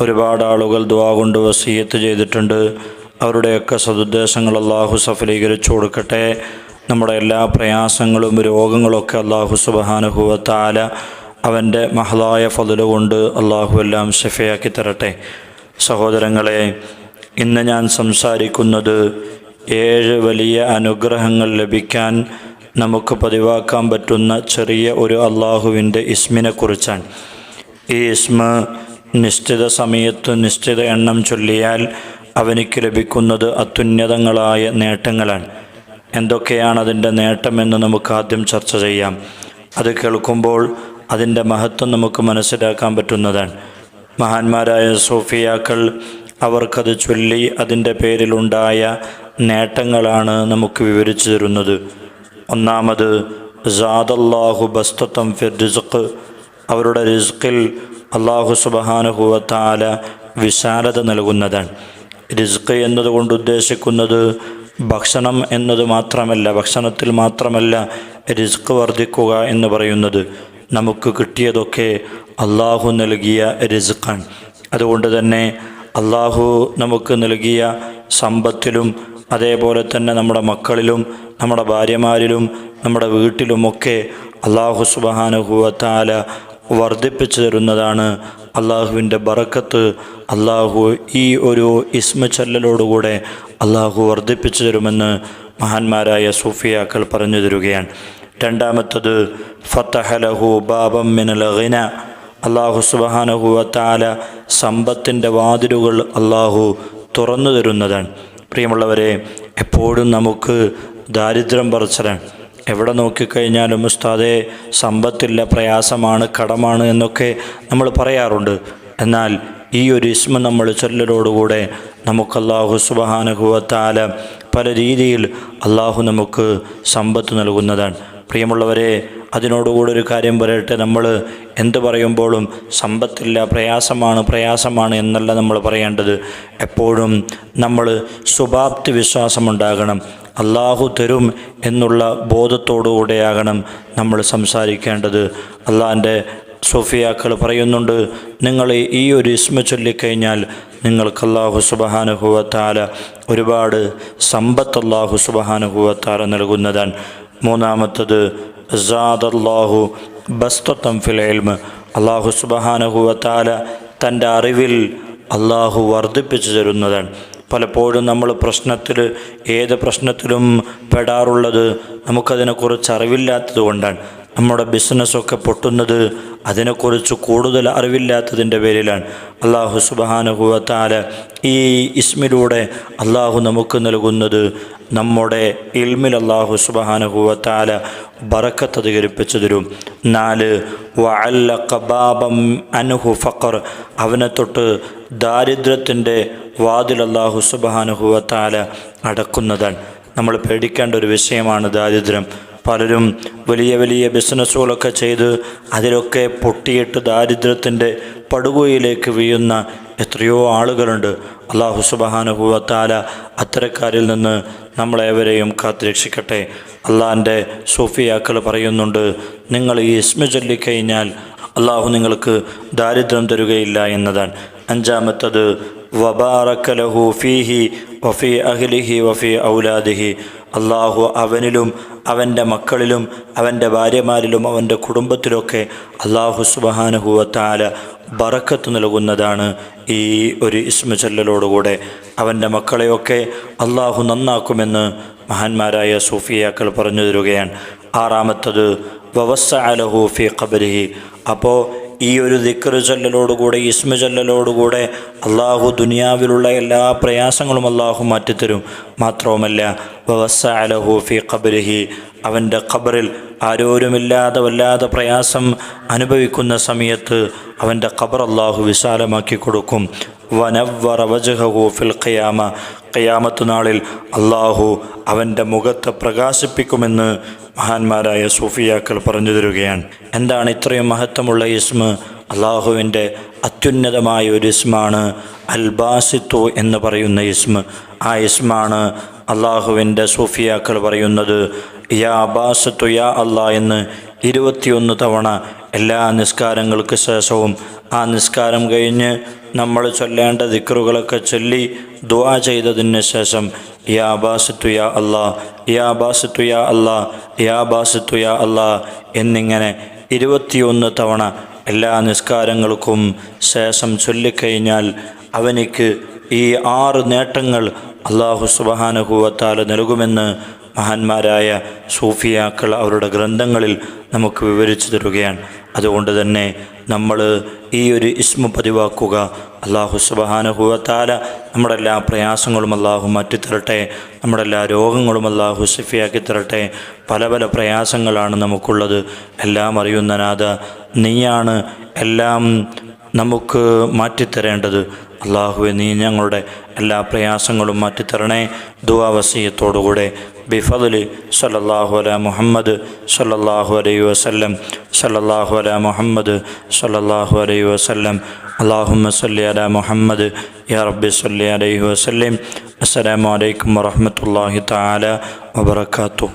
ഒരുപാട് ആളുകൾ ദ്വാ കൊണ്ട് വസീയത്ത് ചെയ്തിട്ടുണ്ട്. അവരുടെയൊക്കെ സതുദ്ദേശങ്ങൾ അള്ളാഹു സഫലീകരിച്ചു കൊടുക്കട്ടെ. നമ്മുടെ എല്ലാ പ്രയാസങ്ങളും രോഗങ്ങളൊക്കെ അള്ളാഹു സുബഹാനുഭവത്താല അവന്റെ മഹളായ ഫതിൽ കൊണ്ട് അള്ളാഹു എല്ലാം ഷെഫയാക്കി തരട്ടെ. സഹോദരങ്ങളെ ഇന്ന് ഞാൻ സംസാരിക്കുന്നത് ഏഴ് വലിയ അനുഗ്രഹങ്ങൾ ലഭിക്കാൻ നമുക്ക് പതിവാക്കാൻ പറ്റുന്ന ചെറിയ ഒരു അള്ളാഹുവിന്റെ ഇസ്മിനെക്കുറിച്ചാണ് ഈ ഇസ്മ നിശ്ചിത സമയത്ത് നിശ്ചിത എണ്ണം ചൊല്ലിയാൽ അവനിക്ക് ലഭിക്കുന്നത് അത്യുന്നതങ്ങളായ നേട്ടങ്ങളാണ്. എന്തൊക്കെയാണ് അതിന്റെ നേട്ടമെന്ന് നമുക്ക് ആദ്യം ചർച്ച ചെയ്യാം. അത് കേൾക്കുമ്പോൾ അതിന്റെ മഹത്വം നമുക്ക് മനസ്സിലാക്കാൻ പറ്റുന്നതാണ്. മഹാന്മാരായ സോഫിയാക്കൾ അവർക്കത് ചൊല്ലി അതിന്റെ പേരിലുണ്ടായ നേട്ടങ്ങളാണ് നമുക്ക് വിവരിച്ചു തരുന്നത്. ഒന്നാമത് ജാദല്ലാഹു ബസ്തത്തം ഫിർ റിസ്ഖ്. അവരുടെ റിസ്ക്കിൽ അള്ളാഹു സുബഹാനുഹുവത്താല വിശാലത നൽകുന്നതാണ്. റിസ്ക് എന്നതുകൊണ്ട് ഉദ്ദേശിക്കുന്നത് ഭക്ഷണം എന്നത് മാത്രമല്ല ഭക്ഷണത്തിൽ മാത്രമല്ല റിസ്ക് വർദ്ധിക്കുക എന്ന് പറയുന്നത്. നമുക്ക് കിട്ടിയതൊക്കെ അള്ളാഹു നൽകിയ റിസ്ക്കാണ് അതുകൊണ്ട് തന്നെ അള്ളാഹു നമുക്ക് നൽകിയ സമ്പത്തിലും അതേപോലെ തന്നെ നമ്മുടെ മക്കളിലും നമ്മുടെ ഭാര്യമാരിലും നമ്മുടെ വീട്ടിലുമൊക്കെ അള്ളാഹു സുബഹാനുഹുവത്താല വർദ്ധിപ്പിച്ചു തരുന്നതാണ് അള്ളാഹുവിന്റെ ബറക്കത്ത്. അള്ളാഹു ഈ ഒരു ഇസ്മ ചൊല്ലലോടുകൂടെ അള്ളാഹു വർദ്ധിപ്പിച്ചു തരുമെന്ന് മഹാന്മാരായ സൂഫിയാക്കൾ പറഞ്ഞു തരുകയാണ് രണ്ടാമത്തത് ഫത്തഹലഹു ബാബം മിനൽ ഖിന അള്ളാഹു സുബഹാനഹുവത്താല സമ്പത്തിന്റെ വാതിലുകൾ അള്ളാഹു തുറന്നു തരുന്നതാണ് പ്രിയമുള്ളവരെ എപ്പോഴും നമുക്ക് ദാരിദ്ര്യം പറച്ചലാണ്. എവിടെ നോക്കിക്കഴിഞ്ഞാലും ഉസ്താദെ സമ്പത്തില്ല പ്രയാസമാണ് കടമാണ് എന്നൊക്കെ നമ്മൾ പറയാറുണ്ട്. എന്നാൽ ഈ ഒരു ഇസ്മ നമ്മൾ ചൊല്ലലോടുകൂടെ നമുക്ക് അള്ളാഹു സുബഹാനുഭവത്താല പല രീതിയിൽ അള്ളാഹു നമുക്ക് സമ്പത്ത് നൽകുന്നതാണ്. പ്രിയമുള്ളവരെ അതിനോടുകൂടെ ഒരു കാര്യം പറയട്ടെ. നമ്മൾ എന്ത് പറയുമ്പോഴും സമ്പത്തില്ല പ്രയാസമാണ് പ്രയാസമാണ് എന്നല്ല നമ്മൾ പറയേണ്ടത്. എപ്പോഴും നമ്മൾ സ്വഭാപ്തി വിശ്വാസമുണ്ടാകണം അള്ളാഹു തരും എന്നുള്ള ബോധത്തോടുകൂടെയാകണം നമ്മൾ സംസാരിക്കേണ്ടത്. അള്ളാഹിന്റെ സോഫിയാക്കൾ പറയുന്നുണ്ട് നിങ്ങൾ ഈ ഒരു ഇസ്മ ചൊല്ലിക്കഴിഞ്ഞാൽ നിങ്ങൾക്ക് അള്ളാഹു സുബഹാനുഭവത്താല ഒരുപാട് സമ്പത്ത് അള്ളാഹു സുബഹാനുഭവത്താല നൽകുന്നതാണ്. മൂന്നാമത്തത് അള്ളാഹു ബസ്തം ഫിലേൽമ് അള്ളാഹു സുബഹാനുഭവത്താല തന്റെ അറിവിൽ അള്ളാഹു വർദ്ധിപ്പിച്ചു തരുന്നതാണ്. പലപ്പോഴും നമ്മൾ പ്രശ്നത്തിൽ ഏത് പ്രശ്നത്തിലും പെടാറുള്ളത് നമുക്കതിനെക്കുറിച്ച് അറിവില്ലാത്തത് കൊണ്ടാണ്. നമ്മുടെ ബിസിനസ്സൊക്കെ പൊട്ടുന്നത് അതിനെക്കുറിച്ച് കൂടുതൽ അറിവില്ലാത്തതിന്റെ പേരിലാണ്. അള്ളാഹു സുബാനുഭവത്താൽ ഈ ഇസ്മിലൂടെ അള്ളാഹു നമുക്ക് നൽകുന്നത് നമ്മുടെ ഇൽമിൽ അള്ളാഹു സുബാനുഭവത്താല ബറക്കത്ത് അധികരിപ്പിച്ചു തരും. നാല് വഅല്ല കബാബം അനുഹു ഫക്കർ അവനെ തൊട്ട് ദാരിദ്ര്യത്തിന്റെ വാതിൽ അള്ളാഹു സുബാനുഭവത്താല അടക്കുന്നതാണ്. നമ്മൾ പേടിക്കേണ്ട ഒരു വിഷയമാണ് ദാരിദ്ര്യം. പലരും വലിയ വലിയ ബിസിനസ്സുകളൊക്കെ ചെയ്ത് അതിലൊക്കെ പൊട്ടിയിട്ട് ദാരിദ്ര്യത്തിന്റെ പടുകുയിലേക്ക് വീഴുന്ന എത്രയോ ആളുകളുണ്ട്. അള്ളാഹു സുബഹാനുഭവത്താല അത്തരക്കാരിൽ നിന്ന് നമ്മളേവരെയും കാത്തുരക്ഷിക്കട്ടെ. അള്ളാഹിന്റെ സൂഫിയാക്കൾ പറയുന്നുണ്ട് നിങ്ങൾ ഈ ഇസ്മ ചൊല്ലിക്കഴിഞ്ഞാൽ അള്ളാഹു നിങ്ങൾക്ക് ദാരിദ്ര്യം തരുകയില്ല എന്നതാണ്. അഞ്ചാമത്തത് വബാറക്കലഹു ഫീഹി വഫി അഹ്ലിഹി വഫി ഔലാദിഹി. അള്ളാഹു അവനിലും അവന്റെ മക്കളിലും അവന്റെ ഭാര്യമാരിലും അവന്റെ കുടുംബത്തിലൊക്കെ അള്ളാഹു സുബഹാനുഹൂവത്താല ബറക്കത്ത് നൽകുന്നതാണ് ഈ ഒരു ഇസ്മ ചൊല്ലലോടുകൂടെ. അവന്റെ മക്കളെയൊക്കെ അള്ളാഹു നന്നാക്കുമെന്ന് മഹാന്മാരായ സൂഫിയാക്കൾ പറഞ്ഞു തരുകയാണ്. ആറാമത്തത് വവസ്സ അലഹു ഫി ഖബരിഹി. അപ്പോൾ ഈ ഒരു ദിക്കറ് ചൊല്ലലോടുകൂടെ ഇസ്മ ചൊല്ലലോടുകൂടെ അള്ളാഹു ദുനിയാവിലുള്ള എല്ലാ പ്രയാസങ്ങളും അള്ളാഹു മാറ്റിത്തരും. മാത്രവുമല്ല വവസ്സ അലഹൂഫി ഖബരിഹി അവന്റെ ഖബറിൽ ആരോരുമില്ലാതെ വല്ലാതെ പ്രയാസം അനുഭവിക്കുന്ന സമയത്ത് അവന്റെ ഖബർ അള്ളാഹു വിശാലമാക്കി കൊടുക്കും. വനവറ വജഹു ഫിൽ ഖിയാമ ഖിയാമത്ത് നാളിൽ അള്ളാഹു അവന്റെ മുഖത്തെ പ്രകാശിപ്പിക്കുമെന്ന് മഹാന്മാരായ സൂഫിയാക്കൾ പറഞ്ഞു തരികയാണ്. എന്താണ് ഇത്രയും മഹത്വമുള്ള ഇസ്മ? അള്ളാഹുവിന്റെ അത്യുന്നതമായ ഒരു ഇസ്മാണ് അൽബാസിത്തു എന്ന് പറയുന്ന ഇസ്മ. ആ ഇസ്മാണ് അള്ളാഹുവിന്റെ സൂഫിയാക്കൾ പറയുന്നത് യാ അബാസത്തു യാ അള്ളാ എന്ന് ഇരുപത്തിയൊന്ന് തവണ എല്ലാ നിസ്കാരങ്ങൾക്ക് ശേഷവും ആ നിസ്കാരം കഴിഞ്ഞ് നമ്മൾ ചൊല്ലേണ്ട ദിക്റുകളൊക്കെ ചൊല്ലി ദുവാ ചെയ്തതിന് ശേഷം യാ ബാസത്തു യാ അല്ലാ യാ ബാസത്തു യാ അല്ലാ യാ ബാസത്തു യാ അല്ലാ എന്നിങ്ങനെ ഇരുപത്തിയൊന്ന് തവണ എല്ലാ നിസ്കാരങ്ങൾക്കും ശേഷം ചൊല്ലിക്കഴിഞ്ഞാൽ അവനിക്ക് ഈ ആറ് നേട്ടങ്ങൾ അള്ളാഹു സുബഹാനുഭൂവത്താൽ നൽകുമെന്ന് മഹാന്മാരായ സൂഫിയാക്കൾ അവരുടെ ഗ്രന്ഥങ്ങളിൽ നമുക്ക് വിവരിച്ചു തരുകയാണ്. അതുകൊണ്ട് തന്നെ നമ്മൾ ഈ ഒരു ഇസ്മ പതിവാക്കുക. അള്ളാഹു സുബഹാനുഭൂവത്താല നമ്മുടെ എല്ലാ പ്രയാസങ്ങളും അള്ളാഹു മാറ്റിത്തരട്ടെ. നമ്മുടെ എല്ലാ രോഗങ്ങളും അള്ളാഹു സിഫിയാക്കി തരട്ടെ. പല പല പ്രയാസങ്ങളാണ് നമുക്കുള്ളത്. എല്ലാം അറിയുന്ന നാഥ നീയാണ് എല്ലാം നമുക്ക് മാറ്റിത്തരേണ്ടത്. അള്ളാഹുവെ നീ ഞങ്ങളുടെ എല്ലാ പ്രയാസങ്ങളും മാറ്റിത്തരണേ. ദുവാവസീയത്തോടുകൂടെ ബിഫദലി സല്ലല്ലാഹു അല മുഹമ്മദ് സല്ലല്ലാഹു അലൈ വസല്ലം സല്ലല്ലാഹു അല മുഹമ്മദ് സല്ലല്ലാഹു അലൈ വസല്ലം. അള്ളാഹുമ്മ സല്ലി അല മുഹമ്മദ് യാ റബ്ബി സല്ലി അലൈഹി വസല്ലം. അസ്സലാമു അലൈക്കും വറഹ്മത്തുള്ളാഹി തആല വബറകാതുഹു.